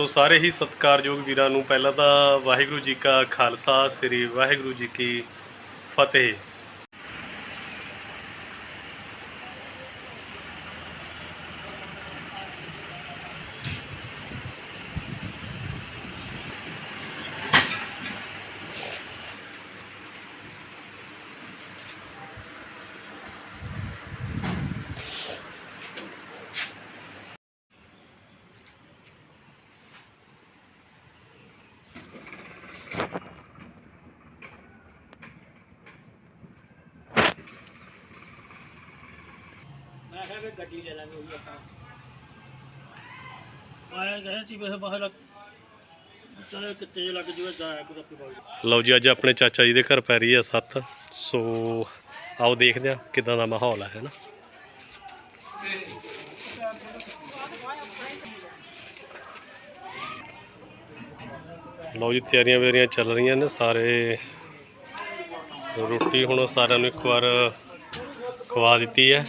ਸੋ ਸਾਰੇ ਹੀ ਸਤਿਕਾਰਯੋਗ ਵੀਰਾਂ ਨੂੰ ਪਹਿਲਾਂ ਤਾਂ ਵਾਹਿਗੁਰੂ ਜੀ ਕਾ ਖਾਲਸਾ, ਸ੍ਰੀ ਵਾਹਿਗੁਰੂ ਜੀ ਕੀ ਫਤਿਹ। ਮੈਂ ਕਿਹਾ ਵੀ ਗੱਡੀ ਲੈ ਲਾਂਗੇ ਉਹੀ ਆਪਾਂ। ਆਇਆ ਗਏ ਸੀ ਵੇਖ ਬਾਹਰ ਚਲੇ ਕਿੱਤੇ ਜੇ ਲੱਗ ਜੂਗਾ ਜਾਇਆ ਕੋਈ ਆਪਣੀ ਬਾਈ ਲਓ ਜੀ, ਅੱਜ ਆਪਣੇ ਚਾਚਾ ਜੀ ਦੇ ਘਰ ਪੈ ਰਹੀ ਹੈ ਸੱਤ। ਸੋ ਆਓ ਦੇਖਦੇ ਹਾਂ ਕਿਦਾਂ ਦਾ ਮਾਹੌਲ ਹੈ ਹੈਨਾ ਲਓ ਜੀ, ਤਿਆਰੀਆਂ ਵੇਰੀਆਂ ਚੱਲ ਰਹੀਆਂ ਨੇ ਸਾਰੇ। ਰੋਟੀ ਹੁਣ ਸਾਰਿਆਂ ਨੂੰ ਇੱਕ ਵਾਰ ਖਵਾ ਦਿੱਤੀ ਹੈ।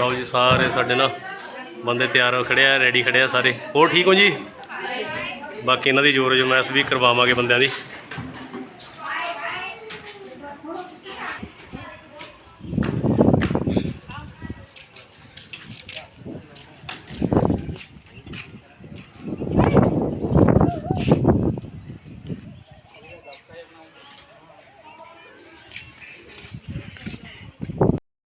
ਲਓ ਜੀ, ਸਾਰੇ ਸਾਡੇ ਨਾਲ ਬੰਦੇ ਤਿਆਰ ਹੋ ਖੜੇ ਰੈਡੀ ਖੜੇ ਸਾਰੇ। ਹੋਰ ਠੀਕ ਹੋ ਜੀ? ਬਾਕੀ ਇਹਨਾਂ ਦੀ ਜੋਰ ਜਮੈਸ ਵੀ ਕਰਵਾਵਾਂਗੇ ਬੰਦਿਆਂ ਦੀ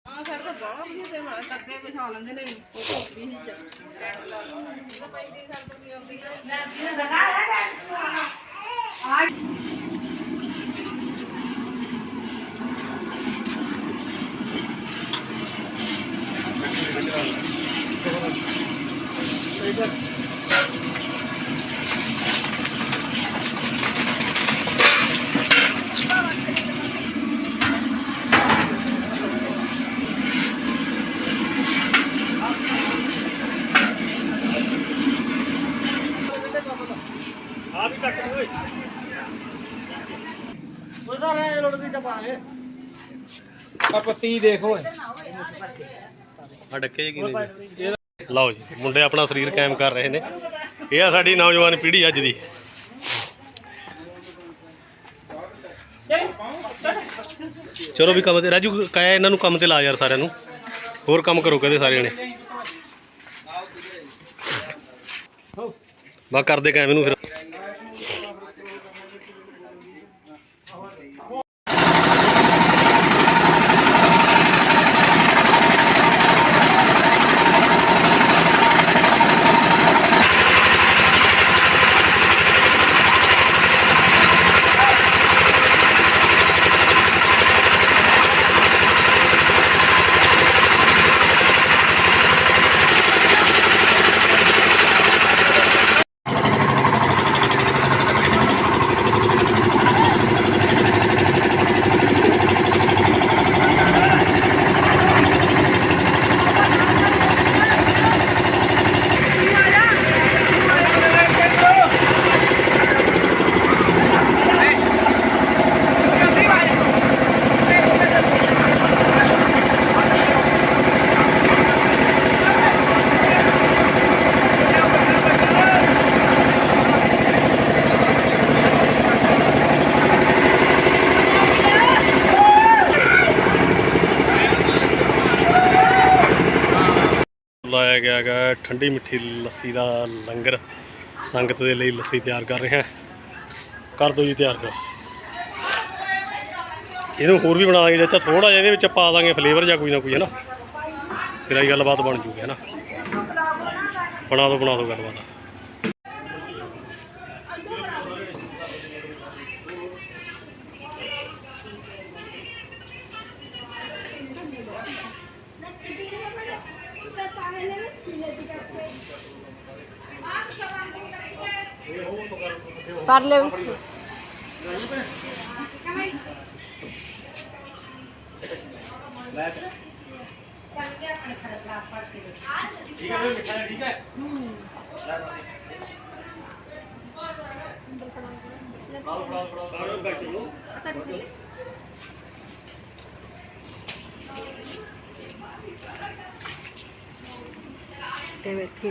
ਹਾਂ ਸਾਡੇ ਤਾਂ ਬਾਹਲਾ ਵਧੀਆ ਤੇ ਮਾਰ ਕਰਦੇ ਵਿਛਾ ਲੈਂਦੇ ਨੇ ਉਹ ਧੋਪੀ ਨਹੀਂ ਚ ਆ ਆ ਪੱਤੀ ਦੇਖ ਓਏ ਆ ਡੱਕੇ ਜੀ। ਕੀ ਲਓ ਜੀ, ਮੁੰਡੇ ਆਪਣਾ ਸਰੀਰ ਕਾਇਮ ਕਰ ਰਹੇ ਨੇ। ਇਹ ਆ ਸਾਡੀ ਨੌਜਵਾਨ ਪੀੜ੍ਹੀ ਅੱਜ ਦੀ। ਚਲੋ ਵੀ ਕੰਮ ਤੇ, ਰਾਜੂ ਕਾਇਆ ਇਹਨਾਂ ਨੂੰ ਕੰਮ ਤੇ ਲਾ ਯਾਰ ਸਾਰਿਆਂ ਨੂੰ। ਹੋਰ ਕੰਮ ਕਰੋ ਕਹਦੇ ਸਾਰੇ ਜਣੇ ਬਾ ਕਰਦੇ ਕਾਇਮ ਇਹਨੂੰ ਫਿਰ। ਗਿਆ ਹੈਗਾ ਠੰਡੀ ਮਿੱਠੀ ਲੱਸੀ ਦਾ ਲੰਗਰ। ਸੰਗਤ ਦੇ ਲਈ ਲੱਸੀ ਤਿਆਰ ਕਰ ਰਿਹਾ ਕਰ ਦਿਓ ਜੀ ਤਿਆਰ ਕਰ। ਇਹਨੂੰ ਹੋਰ ਵੀ ਬਣਾ ਦਾਂਗੇ ਚਾਚਾ ਥੋੜਾ ਜਿਹਾ ਇਹਦੇ ਵਿੱਚ ਪਾ ਦਾਂਗੇ ਫਲੇਵਰ ਜਾਂ ਕੋਈ ਨਾ ਕੋਈ, ਹੈ ਨਾ? ਸਿਰਾ ਹੀ ਗੱਲਬਾਤ ਬਣ ਜੂਗੀ, ਹੈ ਨਾ? ਬਣਾ ਦਿਓ ਬਣਾ ਦਿਓ ਗੱਲਬਾਤ। ਕਰ ਲੈ ਉਸ ਲੈ ਚੱਲ ਗਿਆ ਆਪਣੇ ਖੜਕਾ ਪੜ ਕੇ ਠੀਕ ਹੈ ਮਿੱਠਾ ਠੀਕ ਹੈ ਹੂੰ ਲੈ ਬਾਹਰ ਬਾਹਰ ਬਾਹਰ ਬੈਠ ਲੋ ਅਤਰ ਥੱਲੇ ਤੇ ਵੇਖੀ।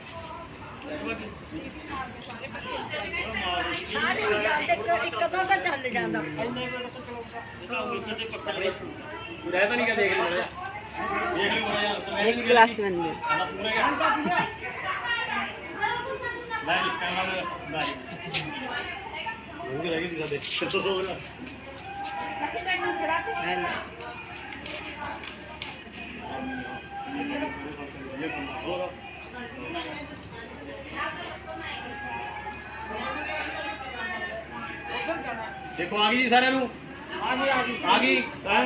ਸਾਰੇ ਨਹੀਂ ਚੱਲਦੇ ਇੱਕ ਇੱਕ ਅੱਧਾ ਤਾਂ ਚੱਲ ਜਾਂਦਾ। ਰਹਿ ਤਾਂ ਨਹੀਂ ਕਾ ਦੇਖ ਲਈ ਇੱਕ ਗਲਾਸ ਬੰਦੇ ਉਹ ਰਹਿ ਗਈ ਸਾਡੇ। ਦੇਖੋ ਆ ਗਈ ਜੀ ਸਾਰਿਆਂ ਨੂੰ। ਆ ਗਈ ਆ ਗਈ। ਆ ਗਈ ਹੈ?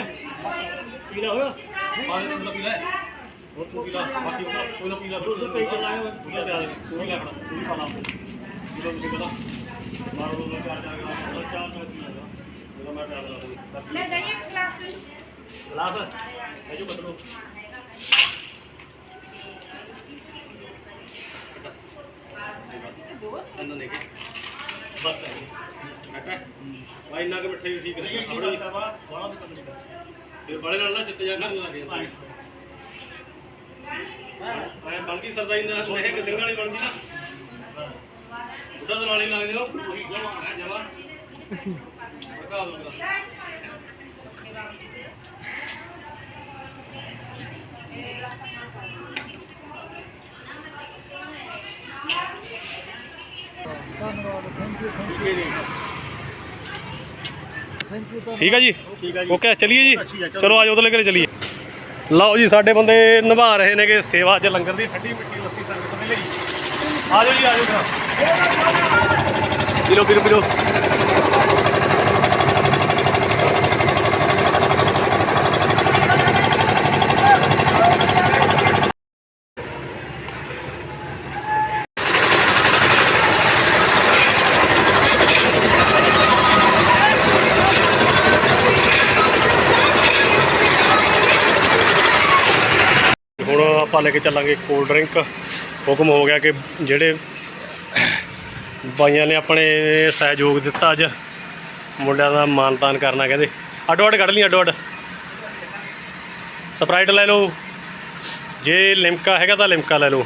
ਪੀਲਾ ਹੋਇਆ? ਆ ਗਈ ਤੂੰ ਪੀ ਲੈ ਹੋਰ ਤੂੰ ਪੀ ਲੈ ਬਾਕੀ ਕੋਈ ਨਾ ਪੀ ਲੈ ਦੁੱਧ ਪਈ ਚਲਾਇਆ ਤੂੰ ਲੈ ਦੇ ਤੂੰ ਵੀ ਲੈ ਫੜਾ ਤੂੰ ਵੀ ਪਾ ਲਾ। ਕਿਲੋ ਤੁਸੀਂ ਪਤਾ ਮਾਰੋ ਦੋ ਚਾਰ ਚਾਰ ਗਲਾਸ ਚਾਰ ਚਾਰ ਪੀ ਲੈਗਾ ਉਹਦਾ ਮੈਂ ਪਿਆ ਲੈ ਜਾਈਏ ਇੱਕ ਗਲਾਸ ਤੇ ਗਲਾਸ? ਇਹ ਜੋ ਬਦਲੋ। ਨੇ ਹੈ ਭਾਈ ਇੰਨਾ ਕਿ ਮਿੱਠੇ ਵੀ ਠੀਕ ਰਹੇ ਆਪਣੇ ਵੀ ਬੜਾ ਬੜਾ ਵੀ ਤਕਲੀਫ ਫਿਰ ਬੜੇ ਨਾਲ ਨਾ ਚਿੱਤੇ ਜਾ ਕਰਨ ਲੱਗੇ ਐ ਬਣ ਗਈ ਸਰਦਾਈ ਨਾ ਇਹ ਕਿ ਸਿੰਘ ਵਾਲੀ ਬਣ ਗਈ ਨਾ। ਬੁੱਢਾ ਦੇ ਨਾਲ ਹੀ ਲੱਗਦੇ ਹੋ ਉਹੀ ਜਮਾ ਹੈ ਜਮਾ। ਬਕਾ ਦੋ ਠੀਕ ਹੈ ਜੀ। ਠੀਕ ਹੈ ਜੀ? ਓਕੇ ਚਲਿਏ ਜੀ। ਚਲੋ। ਆਜੋ ਉਧਰਲੇ ਘਰੇ ਚਲੀਏ। ਲਓ ਜੀ ਸਾਡੇ ਬੰਦੇ ਨਿਭਾ ਰਹੇ ਨੇਗੇ ਸੇਵਾ। ਚ ਲੰਗਰ ਦੀ ਠੰਡੀ ਮਿੱਠੀ ਲੱਸੀ ਸੰਗਤ ਦੇ ਲਈ। ਆਜੋ ਜੀ ਆਜੋ ਫਿਰ ਪੀਲੋ ਪੀਲੋ ਪੀਲੋ ਹੁਣ ਆਪਾਂ ਲੈ ਕੇ ਚੱਲਾਂਗੇ ਕੋਲਡ ਡਰਿੰਕ ਹੁਕਮ ਹੋ ਗਿਆ ਕਿ ਜਿਹੜੇ ਬਾਈਆਂ ਨੇ ਆਪਣੇ ਸਹਿਯੋਗ ਦਿੱਤਾ ਅੱਜ, ਮੁੰਡਿਆਂ ਦਾ ਮਾਨਤਾਨ ਕਰਨਾ ਕਹਿੰਦੇ। ਅੱਡੋ ਅੱਡ ਕੱਢ ਲਈ, ਅੱਡੋ ਅੱਡ। ਸਪਰਾਈਟ ਲੈ ਲਓ। ਜੇ ਲਿਮਕਾ ਹੈਗਾ ਤਾਂ ਲਿਮਕਾ ਲੈ ਲਓ।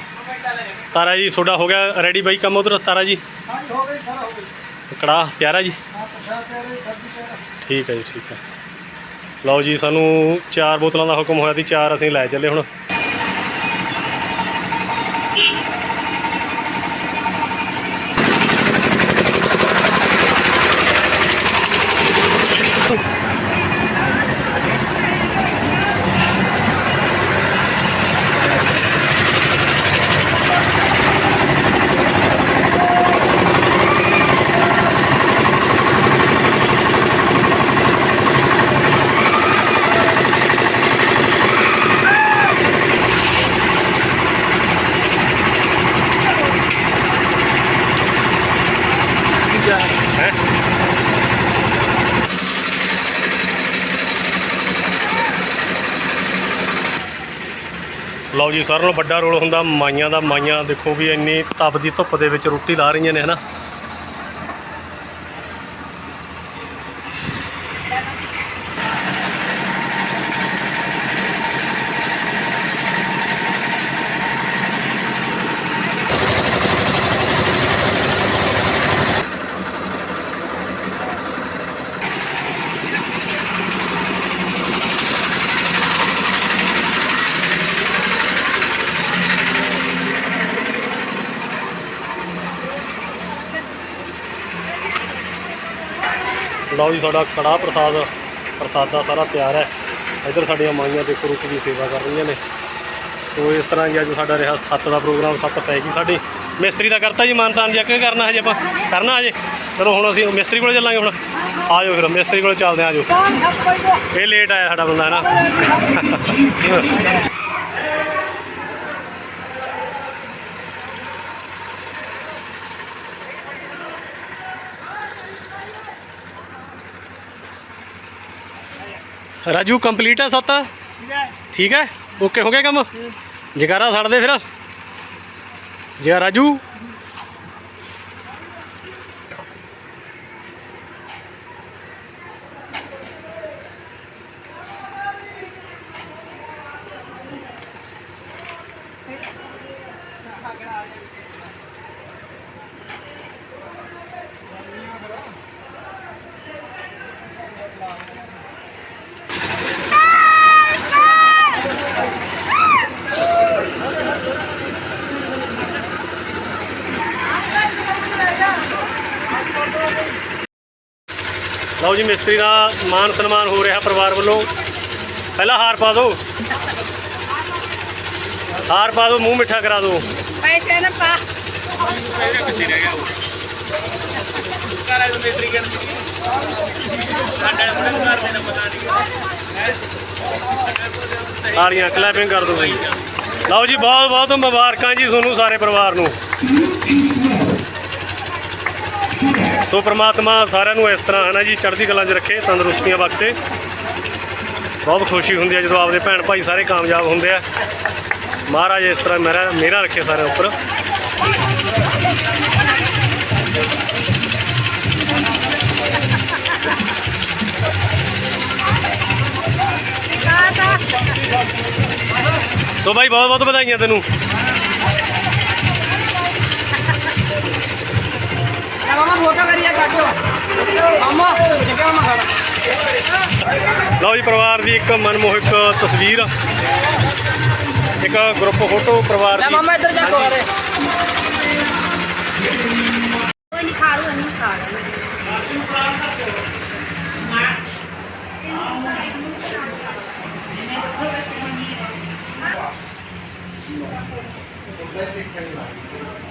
ਤਾਰਾ ਜੀ ਤੁਹਾਡਾ ਹੋ ਗਿਆ ਰੈਡੀ ਬਾਈ ਕੰਮ ਉਧਰ, ਤਾਰਾ ਜੀ। ਹਾਂਜੀ ਹੋ ਗਈ ਸਾਰਾ ਹੋ ਗਈ ਕੜਾਹ, ਪਿਆਰਾ ਜੀ। ਆ ਪ੍ਰਸ਼ਾਦ ਸਬਜ਼ੀ ਪਿਆਰਾ ਠੀਕ ਹੈ ਜੀ, ਠੀਕ ਹੈ। ਲਓ ਜੀ, ਸਾਨੂੰ ਚਾਰ ਬੋਤਲਾਂ ਦਾ ਹੁਕਮ ਹੋਇਆ ਸੀ, ਚਾਰ ਅਸੀਂ ਲੈ ਚੱਲੇ ਹੁਣ। ਲਓ ਜੀ ਸਾਰਿਆਂ ਨਾਲੋਂ ਵੱਡਾ ਰੋਲ ਹੁੰਦਾ, ਮਾਈਆਂ ਦਾ, ਮਾਈਆਂ ਦੇਖੋ ਵੀ ਇੰਨੀ ਤਪਦੀ ਧੁੱਪ ਦੇ ਵਿੱਚ ਰੋਟੀ ਲਾ ਰਹੀਆਂ ਨੇ, ਹਨਾ? ਲਓ ਜੀ ਸਾਡਾ ਕੜਾ ਪ੍ਰਸਾਦ ਪ੍ਰਸਾਦਾ ਸਾਰਾ ਤਿਆਰ ਹੈ। ਇੱਧਰ ਸਾਡੀਆਂ ਮਾਈਆਂ ਦੇਖੋ ਰੁਕ ਦੀ ਸੇਵਾ ਕਰ ਰਹੀਆਂ ਨੇ। ਸੋ ਇਸ ਤਰ੍ਹਾਂ ਜੀ ਅੱਜ ਸਾਡਾ ਰਿਹਾ ਸੱਤ ਦਾ ਪ੍ਰੋਗਰਾਮ ਸੱਤ ਪੈ ਗਈ ਸਾਡੀ। ਮਿਸਤਰੀ ਦਾ ਕਰਤਾ ਜੀ ਮਾਨਤਾਨ ਜੀ ਅੱਗੇ ਕਰਨਾ ਹਜੇ ਆਪਾਂ? ਕਰਨਾ ਹਜੇ? ਚਲੋ ਹੁਣ ਅਸੀਂ ਮਿਸਤਰੀ ਕੋਲ ਚੱਲਾਂਗੇ ਹੁਣ। ਆਜੋ ਫਿਰ ਮਿਸਤਰੀ ਕੋਲ ਚੱਲਦੇ ਹਾਂ ਆਜੋ। ਇਹ ਲੇਟ ਆਇਆ ਸਾਡਾ ਬੰਦਾ ਹੈ ਨਾ? ਰਾਜੂ ਕੰਪਲੀਟ ਹੈ ਸੱਤ? ਠੀਕ ਹੈ? ਓਕੇ ਹੋ ਗਿਆ ਕੰਮ? ਜਗਾਰਾ ਛੱਡ ਦੇ ਫਿਰ ਜਗਾ ਰਾਜੂ ਲਓ ਜੀ ਮਿਸਤਰੀ ਦਾ ਮਾਨ ਸਨਮਾਨ ਹੋ ਰਿਹਾ ਪਰਿਵਾਰ ਵੱਲੋਂ। ਪਹਿਲਾਂ ਹਾਰ ਪਾ ਦਿਓ। ਹਾਰ ਪਾ ਦਿਓ ਮੂੰਹ ਮਿੱਠਾ ਕਰਾ ਦਿਓ। ਪੈਸੇ ਨਾ ਪਾ। ਤਾਲੀਆਂ ਕਲੈਪਿੰਗ ਕਰ ਦਿਓ ਜੀ ਲਓ ਜੀ ਬਹੁਤ ਬਹੁਤ ਮੁਬਾਰਕਾਂ ਜੀ ਤੁਹਾਨੂੰ ਸਾਰੇ ਪਰਿਵਾਰ ਨੂੰ। ਸੋ ਪ੍ਰਮਾਤਮਾ ਸਾਰਿਆਂ ਨੂੰ ਇਸ ਤਰ੍ਹਾਂ ਹੈ ਨਾ ਜੀ, ਚੜ੍ਹਦੀ ਕਲਾ 'ਚ ਰੱਖੇ, ਤੰਦਰੁਸਤੀਆਂ ਬਖਸ਼ੇ। ਬਹੁਤ ਖੁਸ਼ੀ ਹੁੰਦੀ ਹੈ ਜਦੋਂ ਆਪਦੇ ਭੈਣ ਭਾਈ ਸਾਰੇ ਕਾਮਯਾਬ ਹੁੰਦੇ ਆ। ਮਹਾਰਾਜ ਇਸ ਤਰ੍ਹਾਂ ਮੇਰਾ ਮੇਰਾ ਰੱਖੇ ਸਾਰਿਆਂ ਉੱਪਰ। ਸੋ ਭਾਈ ਬਹੁਤ ਬਹੁਤ ਵਧਾਈਆਂ ਤੈਨੂੰ। ਲਓ ਜੀ ਪਰਿਵਾਰ ਦੀ ਇੱਕ ਮਨਮੋਹਕ ਤਸਵੀਰ। ਇੱਕ ਗਰੁੱਪ ਫੋਟੋ ਪਰਿਵਾਰ ਦੀ। ਮਾਮਾ ਇੱਧਰ ਜਾ ਕੋਲ ਕੋਈ ਨਹੀਂ ਖਾ ਲੂ ਨਹੀਂ ਖਾ ਲੂ Let's see, can you